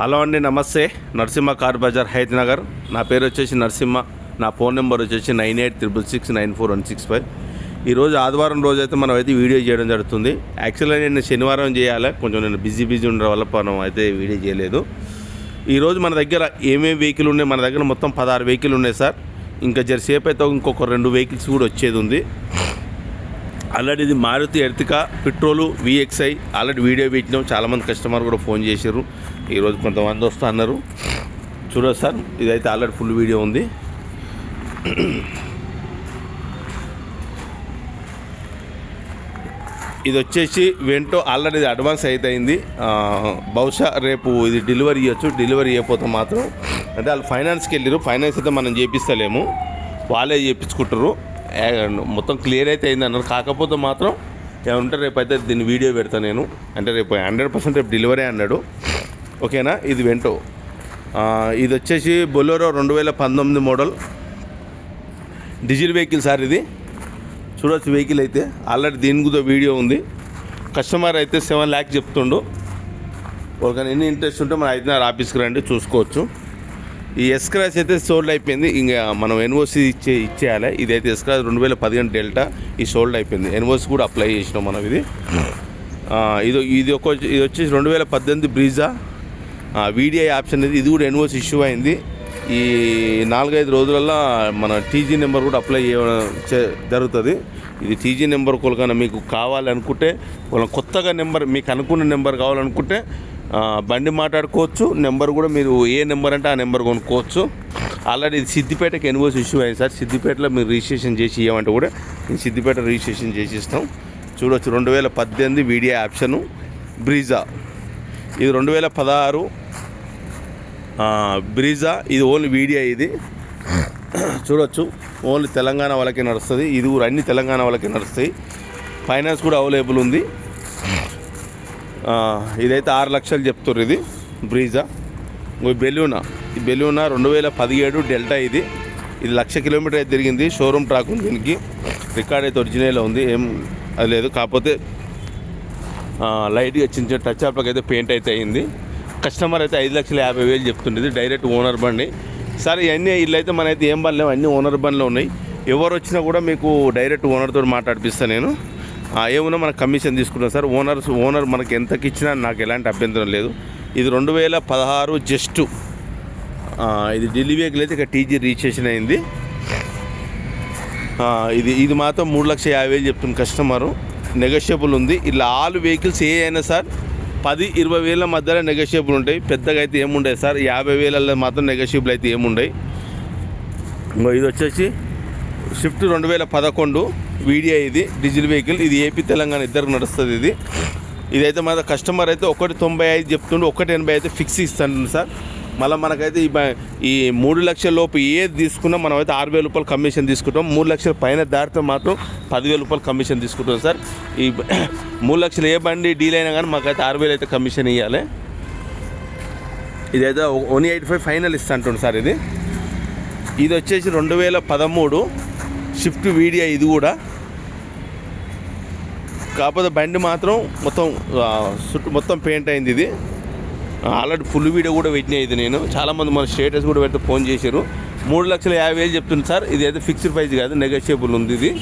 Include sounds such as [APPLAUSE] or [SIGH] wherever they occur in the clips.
Hello అండి నమస్తే. Narasimha car Bazar Hayathnagar నా పేరు వచ్చేసి నరసింహ. నా ఫోన్ నెంబర్ వచ్చేసి nine eight triple six nine four one six five. ఈరోజు ఆదివారం రోజు అయితే మనం అయితే వీడియో చేయడం జరుగుతుంది. యాక్చువల్గా నేను శనివారం చేయాలి. కొంచెం నేను బిజీ బిజీ ఉండడం వల్ల మనం అయితే వీడియో చేయలేదు. ఈరోజు మన దగ్గర ఏమేమి వెహికల్ ఉన్నాయి? మన దగ్గర మొత్తం పదహారు వెహికల్ ఉన్నాయి సార్. ఇంకా జరసేపు అయితే ఇంకొక రెండు వెహికల్స్ కూడా వచ్చేది ఉంది. ఆల్రెడీ ఇది Maruti Ertiga petrol VXI already video పెట్టినాం. చాలామంది కస్టమర్ కూడా ఫోన్ చేశారు. ఈరోజు కొంతమంది వస్తా అన్నారు. చూడదు సార్ ఇదైతే ఆల్రెడీ ఫుల్ వీడియో ఉంది. ఇది వచ్చేసి వెంటో ఆల్రెడీ ఇది అడ్వాన్స్ అయితే అయింది బహుశా రేపు ఇది డెలివరీ ఇవ్వచ్చు డెలివరీ ఇవ్వకపోతే మాత్రం అంటే వాళ్ళు ఫైనాన్స్కి వెళ్ళారు ఫైనాన్స్ అయితే మనం చేపిస్తలేము. వాళ్ళే చేపించుకుంటారు. మొత్తం క్లియర్ అయితే అయింది అన్నారు. కాకపోతే మాత్రం ఏమంటే రేపు అయితే దీన్ని వీడియో పెడతా నేను. అంటే రేపు హండ్రెడ్ పర్సెంట్ రేపు డెలివరీ అన్నాడు. ఓకేనా? ఇది వెంటో. ఇది వచ్చేసి బొలోరో రెండు వేల పంతొమ్మిది మోడల్. డీజిల్ వెహికల్ సార్ ఇది. చూడొచ్చు వెహికల్ అయితే. ఆల్రెడీ దీని గుదో వీడియో ఉంది. కస్టమర్ అయితే సెవెన్ ల్యాక్ చెప్తుండు. ఒకవేళ ఎన్ని ఇంట్రెస్ట్ ఉంటే మన ఐదున్నర ఆఫీస్కి రండి చూసుకోవచ్చు. ఈ ఎస్క్రాచ్ అయితే సోల్డ్ అయిపోయింది. ఇంకా మనం ఎన్ఓసి ఇచ్చే ఇచ్చేయాలి. ఇదైతే ఎస్క్రాస్ రెండు వేల పదిహేను డెల్టా ఈ సోల్డ్ అయిపోయింది. ఎన్ఓసి కూడా అప్లై చేసినాం మనం ఇది. ఇది ఇది ఒక ఇది వచ్చేసి రెండు వేల పద్దెనిమిది బ్రీజా వీడిఐ ఆప్షన్ అనేది ఇది కూడా ఎన్ఓసి ఇష్యూ అయింది. ఈ నాలుగైదు రోజులల్లో మన టీజీ నెంబర్ కూడా అప్లై చేయడం జరుగుతుంది. ఇది టీజీ నెంబర్ కొలకన్నా మీకు కావాలనుకుంటే కొత్తగా నెంబర్ మీకు అనుకున్న నెంబర్ కావాలనుకుంటే బండి మాట్లాడుకోవచ్చు. నెంబర్ కూడా మీరు ఏ నెంబర్ అంటే ఆ నెంబర్ కొనుక్కోవచ్చు. ఆల్రెడీ ఇది సిద్దిపేటకి ఎన్ఓస్ ఇష్యూ అయింది సార్. సిద్దిపేటలో మీరు రిజిస్ట్రేషన్ చేసి ఇవ్వమంటే కూడా నేను సిద్దిపేట రిజిస్ట్రేషన్ చేసి ఇస్తాం చూడొచ్చు రెండు వేల పద్దెనిమిది వీడియో ఆప్షను బ్రీజా. ఇది రెండు వేల పదహారు బ్రీజా ఇది ఓన్లీ వీడియో ఇది. చూడొచ్చు. ఓన్లీ తెలంగాణ వాళ్ళకి నడుస్తుంది. ఇది కూడా అన్ని తెలంగాణ వాళ్ళకి నడుస్తాయి ఫైనాన్స్ కూడా అవైలబుల్ ఉంది. ఇదైతే ఆరు లక్షలు చెప్తుర్రు ఇది బ్రీజా. బెలూనా. ఈ బెలూనా రెండు వేల పదిహేడు డెల్టా ఇది. ఇది లక్ష కిలోమీటర్ అయితే తిరిగింది. షోరూమ్ ట్రాక్ ఉంది దీనికి. రికార్డ్ అయితే ఒరిజినల్ ఉంది. ఏం అది లేదు. కాకపోతే లైట్గా చిన్న చిన్న టచ్ అప్లకు అయితే పెయింట్ అయితే అయింది. కస్టమర్ అయితే ఐదు లక్షల యాభై వేలు చెప్తుండేది. డైరెక్ట్ ఓనర్ బండి. సరే ఇవన్నీ ఇల్లు అయితే మన అయితే ఏం బండ్లేవు అన్నీ ఓనర్ బండ్లు ఉన్నాయి. ఎవరు వచ్చినా కూడా మీకు డైరెక్ట్ ఓనర్తో మాట్లాడిపిస్తాను నేను. ఆ, ఏమున్నా మనకు కమిషన్ తీసుకుంటాం సార్. ఓనర్ ఓనర్ మనకి ఎంతకి ఇచ్చినా నాకు ఎలాంటి అభ్యంతరం లేదు. ఇది రెండు వేల పదహారు జస్ట్. ఇది ఢిల్లీ వెహికల్ అయితే ఇక టీజీ రిజిస్ట్రేషన్ అయింది. ఇది ఇది మాత్రం మూడు లక్షల యాభై వేలు చెప్తుంది కస్టమరు. నెగోషియబుల్ ఉంది. ఇలా ఆల్ వెహికల్స్ ఏ అయినా సార్ పది ఇరవై వేల మధ్యలో నెగోషియబుల్ ఉంటాయి. పెద్దగా అయితే ఏముండే సార్. యాభై వేలలో మాత్రం నెగోషియబుల్ అయితే ఏముండయి. ఇంకో ఇది వచ్చేసి షిఫ్ట్ రెండు వేల పదకొండు వీడియా ఇది డీజిల్ వెహికల్ ఇది ఏపీ తెలంగాణ ఇద్దరు నడుస్తుంది ఇది. ఇదైతే మన కస్టమర్ అయితే ఒకటి తొంభై ఐదు చెప్తుండు ఒకటి ఎనభై అయితే ఫిక్స్ ఇస్తాను సార్. మళ్ళీ మనకైతే ఈ ఈ మూడు లక్షల లోపు ఏది తీసుకున్నా మనం అయితే ఆరు వేల రూపాయలు కమిషన్ తీసుకుంటాం. మూడు లక్షల పైన దాటితే మాత్రం పదివేల రూపాయలు కమిషన్ తీసుకుంటాం సార్. ఈ [COUGHS] మూడు లక్షలు ఏ బండి డీల్ అయినా కానీ మాకైతే ఆరు వేలు అయితే కమిషన్ ఇవ్వాలి ఇదైతే వన్ ఎయిటీ ఫైవ్ ఫైనల్ ఇస్తా సార్ ఇది. ఇది వచ్చేసి రెండు వేల పదమూడు షిఫ్ట్ వీడియో ఇది కూడా. కాకపోతే బండి మాత్రం మొత్తం చుట్టూ మొత్తం పెయింట్ అయింది ఇది. ఆల్రెడీ ఫుల్ వీడియో కూడా పెట్టినా ఇది నేను. చాలామంది మన స్టేటస్ కూడా పెడితే ఫోన్ చేశారు. మూడు లక్షల యాభై వేలు చెప్తుంది సార్ ఇది అయితే ఫిక్స్డ్ ప్రైస్ కాదు నెగోషియబుల్ ఉంది ఇది.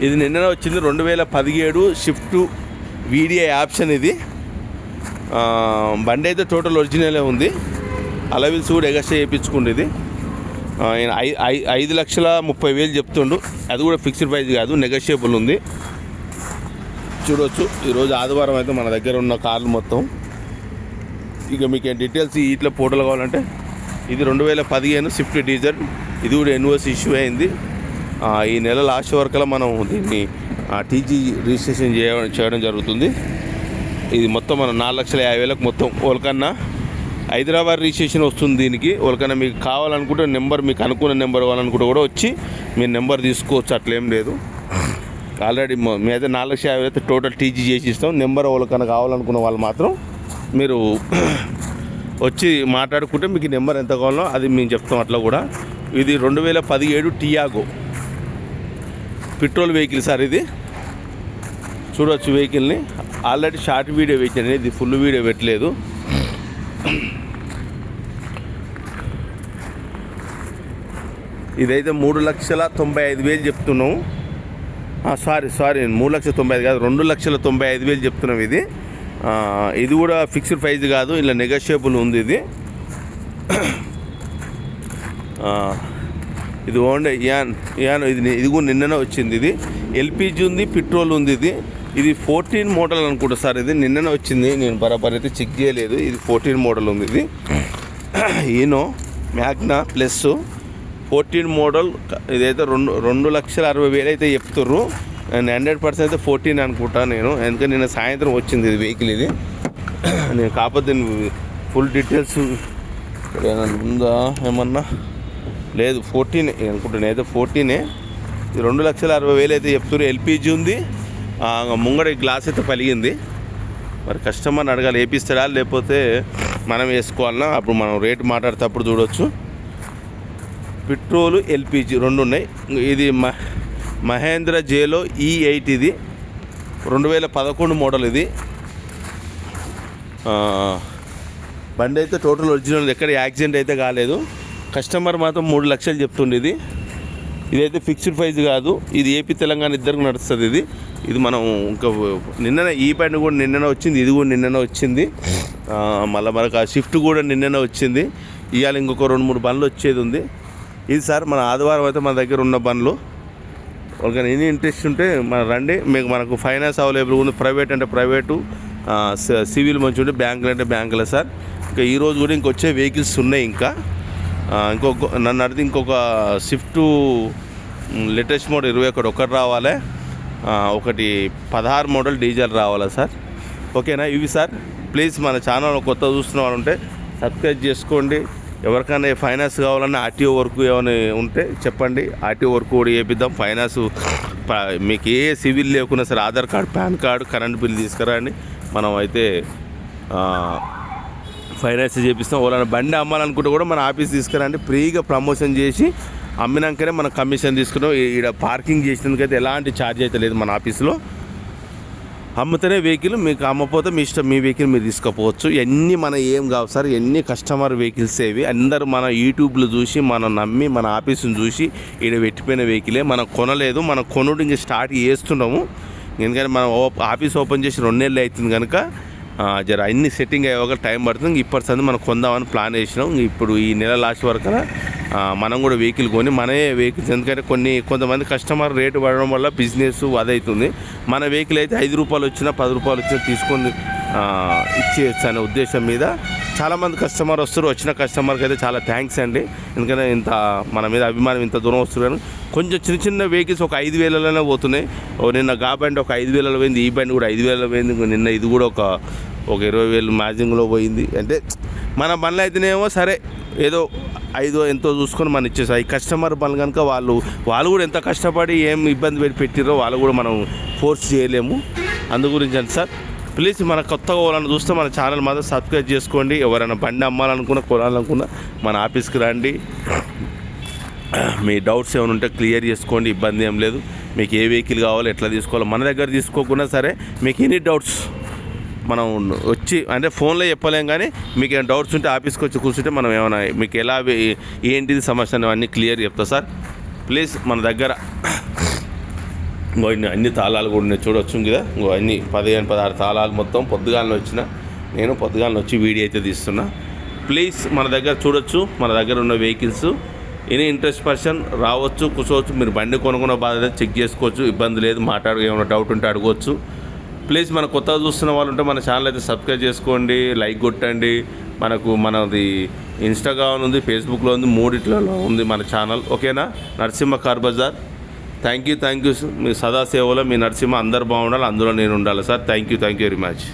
ఇది నిన్ననే వచ్చింది రెండు వేల పదిహేడు షిఫ్ట్ వీడియో ఆప్షన్ ఇది. బండి అయితే టోటల్ ఒరిజినలే ఉంది. అలవిల్స్ కూడా ఎగస్ట్రా చేయించుకుండు ఇది. ఐ- ఐ- ఐదు లక్షల ముప్పై వేలు చెప్తుండు. అది కూడా ఫిక్స్డ్ ప్రైస్ కాదు నెగోషియబుల్ ఉంది. చూడవచ్చు ఈరోజు ఆదివారం అయితే మన దగ్గర ఉన్న కార్లు మొత్తం. ఇక మీకు డీటెయిల్స్ ఇట్లా ఫోటోలు కావాలంటే ఇది రెండు వేల పదిహేను స్విఫ్ట్ డీజల్ ఇది కూడా ఎన్ఓసి ఇష్యూ అయింది. ఈ నెల లాస్ట్ వరకులో మనం దీన్ని టీజీ రిజిస్ట్రేషన్ చేయడం చేయడం జరుగుతుంది. ఇది మొత్తం మనం నాలుగు లక్షల యాభై వేలకు మొత్తం ఓలకన్నా హైదరాబాద్ రిజిస్ట్రేషన్ వస్తుంది దీనికి. ఓల్కన్నా మీకు కావాలనుకుంటే నెంబర్ మీకు అనుకున్న నెంబర్ కావాలనుకుంటే కూడా వచ్చి మీ నెంబర్ తీసుకోవచ్చు. అట్లేం లేదు. ఆల్రెడీ మీద అయితే నాలుగు లక్షల యాభై అయితే టోటల్ టీజీ చేసి ఇస్తాం నెంబర్ వాళ్ళకన్నా కావాలనుకున్న వాళ్ళు మాత్రం మీరు [CLEARS THROAT] వచ్చి మాట్లాడుకుంటే మీకు నెంబర్ ఎంత కావాలో అది మేము చెప్తాం అట్లా కూడా. ఇది రెండు వేల పదిహేడు టియాగో. పెట్రోల్ వెహికల్ సార్ ఇది. చూడొచ్చు వెహికల్ని. ఆల్రెడీ షార్ట్ వీడియో పెట్టాను ఇది ఫుల్ వీడియో పెట్టలేదు. ఇదైతే మూడు లక్షల తొంభై ఐదు వేలు చెప్తున్నాము. సారీ సారీ మూడు లక్షల తొంభై ఐదు కాదు రెండు లక్షల తొంభై ఐదు వేలు చెప్తున్నాం ఇది. ఇది కూడా ఫిక్స్డ్ ప్రైస్ కాదు ఇలా నెగోషియబుల్ ఉంది ఇది. ఇది ఓన్లీ యాన్ యాన్ ఇది ఇది కూడా నిన్ననే వచ్చింది ఇది. ఎల్పిజి ఉంది పెట్రోల్ ఉంది ఇది. ఇది ఫోర్టీన్ మోడల్ అనుకుంటా సార్ ఇది నిన్ననే వచ్చింది. నేను బరాబర్ అయితే చెక్ చేయలేదు ఇది ఫోర్టీన్ మోడల్ ఉంది ఇది. ఈనో మ్యాగ్నా ప్లస్ ఫోర్టీన్ మోడల్ ఇదైతే రెండు రెండు లక్షల అరవై వేలు అయితే చెప్తుర్రు. నేను హండ్రెడ్ పర్సెంట్ అయితే ఫోర్టీన్ అనుకుంటాను నేను. ఎందుకంటే నిన్న సాయంత్రం వచ్చింది ఇది వెహికల్ ఇది. నేను కాకపోతే ఫుల్ డీటెయిల్స్ ఏమైనా ఉందా ఏమన్నా? లేదు ఫోర్టీన్ అనుకుంటున్నా అయితే ఫోర్టీనే రెండు లక్షల అరవై వేలు అయితే చెప్తున్నారు ఎల్పిజి ఉంది. ఆ, ముంగడ గ్లాస్ అయితే పలిగింది. మరి కస్టమర్ని అడగాలి వేపిస్తాడా లేకపోతే మనం వేసుకోవాలన్నా అప్పుడు మనం రేటు మాట్లాడేటప్పుడు చూడొచ్చు. పెట్రోలు ఎల్పిజి రెండు ఉన్నాయి. ఇది మ Mahindra Xylo e E eight ఇది. రెండు వేల పదకొండు మోడల్ ఇది. బండి అయితే టోటల్ ఒరిజినల్ ఎక్కడ యాక్సిడెంట్ అయితే కాలేదు. కస్టమర్ మాత్రం మూడు లక్షలు చెప్తుండే ఇది. ఇదైతే ఫిక్స్డ్ ప్రైజ్ కాదు. ఇది ఏపీ తెలంగాణ ఇద్దరికి నడుస్తుంది ఇది. ఇది మనం ఇంకా నిన్ననే ఈ బండి కూడా నిన్ననే వచ్చింది ఇది కూడా నిన్ననే వచ్చింది. మళ్ళీ మనకు ఆ షిఫ్ట్ కూడా నిన్ననే వచ్చింది. ఇవాళ ఇంకొక రెండు మూడు బండ్లు వచ్చేది ఉంది. ఇది సార్ మన ఆదివారం అయితే మన దగ్గర ఉన్న బండ్లు. ఒకవేళ ఎన్ని ఇంట్రెస్ట్ ఉంటే మన రండి. మీకు మనకు ఫైనాన్స్ అవైలబుల్ ఉంది. ప్రైవేట్ అంటే ప్రైవేటు సివిల్ మంచి ఉంటే బ్యాంకులు అంటే బ్యాంకులే సార్. ఇంకా ఈరోజు కూడా ఇంకొచ్చే వెహికల్స్ ఉన్నాయి ఇంకా. ఇంకొక నన్ను అడిగితే ఇంకొక స్విఫ్ట్ లేటెస్ట్ మోడల్ ఇరవై ఒకటి ఒకటి రావాలి. ఒకటి పదహారు మోడల్ డీజిల్ రావాలా సార్? ఓకేనా? ఇవి సార్ ప్లీజ్ మన ఛానల్ కొత్త చూస్తున్న వాళ్ళు ఉంటే సబ్స్క్రైబ్ చేసుకోండి. ఎవరికైనా ఫైనాన్స్ కావాలన్నా ఆర్టీఓ వర్క్ ఏమైనా ఉంటే చెప్పండి. ఆర్టీఓ వర్క్ కూడా చేపిద్దాం. ఫైనాన్స్ మీకు ఏ సివిల్ లేకున్నా సరే Aadhaar card PAN card current bill తీసుకురండి. మనం అయితే ఫైనాన్స్ చేపిస్తాం. వాళ్ళని బండి అమ్మాలనుకుంటే కూడా మన ఆఫీస్ తీసుకురండి. ఫ్రీగా ప్రమోషన్ చేసి అమ్మినాకనే మనం కమిషన్ తీసుకున్నాం. ఇక్కడ పార్కింగ్ చేసినందుకైతే ఎలాంటి ఛార్జ్ అయితే లేదు మన ఆఫీస్లో. అమ్ముతేనే వెహికల్ మీకు అమ్మపోతే మీ ఇష్టం మీ వెహికల్ మీరు తీసుకుపోవచ్చు. ఎన్ని మన ఏం కావు సార్ ఎన్ని కస్టమర్ వెహికల్స్ ఏవి అందరూ మన యూట్యూబ్లో చూసి మనం నమ్మి మన ఆఫీస్ని చూసి ఇక్కడ పెట్టిపోయిన వెహికలే. మనం కొనలేదు మనం కొనుడు ఇంక స్టార్ట్ చేస్తున్నాము. ఎందుకంటే మనం ఆఫీస్ ఓపెన్ చేసి రెండేళ్ళు అవుతుంది కనుక జర అన్ని సెట్టింగ్ అయ్యే ఒక టైం పడుతుంది. ఇప్పటి సంది మనం కొందామని ప్లాన్ చేసినాం. ఇప్పుడు ఈ నెల లాస్ట్ వరకు మనం కూడా వెహికల్ కొని మనమే వెహికల్స్. ఎందుకంటే కొన్ని కొంతమంది కస్టమర్ రేటు పడడం వల్ల బిజినెస్ అదవుతుంది మన వెహికల్ అయితే ఐదు రూపాయలు వచ్చినా పది రూపాయలు వచ్చినా తీసుకొని ఇచ్చేయచ్చు అనే ఉద్దేశం మీద చాలామంది కస్టమర్ వస్తారు. వచ్చిన కస్టమర్కి అయితే చాలా థ్యాంక్స్ అండి. ఎందుకంటే ఇంత మన మీద అభిమానం ఇంత దూరం వస్తున్నారు. కొంచెం చిన్న చిన్న వెహికల్స్ ఒక ఐదు వేలలోనే పోతున్నాయి. ఓ నిన్న గా బండి ఒక ఐదు వేలలో పోయింది ఈ బండి కూడా ఐదు వేలలో పోయింది. నిన్న ఇది కూడా ఒక ఒక ఇరవై వేలు మ్యాజింగ్లో పోయింది. అంటే మన బండ్లు అయితేనేమో సరే ఏదో ఐదో ఎంతో చూసుకొని మనం ఇచ్చేసాం ఈ కస్టమర్ బండ్లు కనుక వాళ్ళు వాళ్ళు కూడా ఎంత కష్టపడి ఏం ఇబ్బంది పెట్టి పెట్టిరో వాళ్ళు కూడా మనం ఫోర్స్ చేయలేము. అందు గురించి అండి సార్ ప్లీజ్ మన కొత్తగా వాళ్ళని చూస్తే మన ఛానల్ మాత్రం సబ్స్క్రైబ్ చేసుకోండి. ఎవరైనా బండి అమ్మాలనుకున్నా కొనాలనుకున్నా మన ఆఫీస్కి రండి. మీ డౌట్స్ ఏమైనా ఉంటే క్లియర్ చేసుకోండి ఇబ్బంది ఏం లేదు. మీకు ఏ వెహికల్ కావాలో ఎట్లా తీసుకోవాలో మన దగ్గర తీసుకోకుండా సరే మీకు ఎనీ డౌట్స్ మనం వచ్చి అంటే ఫోన్లో చెప్పలేం కానీ మీకు ఏమైనా డౌట్స్ ఉంటే ఆఫీస్కి వచ్చి కూర్చుంటే మనం ఏమైనా మీకు ఎలా ఏంటిది సమస్య అన్నీ క్లియర్ చెప్తా సార్. ప్లీజ్ మన దగ్గర ఇంకో అన్ని తాళాలు కూడా ఉన్నాయి. చూడొచ్చు కదా. ఇంకో అన్ని పదిహేను పదహారు తాళాలు మొత్తం పొద్దుగాలను వచ్చిన నేను పొద్దుగాలను వచ్చి వీడియో అయితే తీస్తున్నా. ప్లీజ్ మన దగ్గర చూడొచ్చు. మన దగ్గర ఉన్న వెహికల్స్ ఎనీ ఇంట్రెస్ట్ పర్సన్ రావచ్చు కూర్చోవచ్చు. మీరు బండి కొనుక్కున్న బాధ చెక్ చేసుకోవచ్చు. ఇబ్బంది లేదు. మాట్లాడు ఏమైనా డౌట్ ఉంటే అడగవచ్చు ప్లీజ్ మన కొత్తగా చూస్తున్న వాళ్ళు ఉంటే మన ఛానల్ అయితే సబ్స్క్రైబ్ చేసుకోండి లైక్ కొట్టండి. మనకు మనది ఇన్స్టాగ్రామ్ ఉంది ఫేస్బుక్లో ఉంది మూడిట్లలో ఉంది మన ఛానల్ ఓకేనా? Narasimha car bazaar. Thank you thank you మీ సదా సేవలో మీ నరసింహ అందరు బాగుండాలి అందులో నేను ఉండాలి sir thank you thank you very much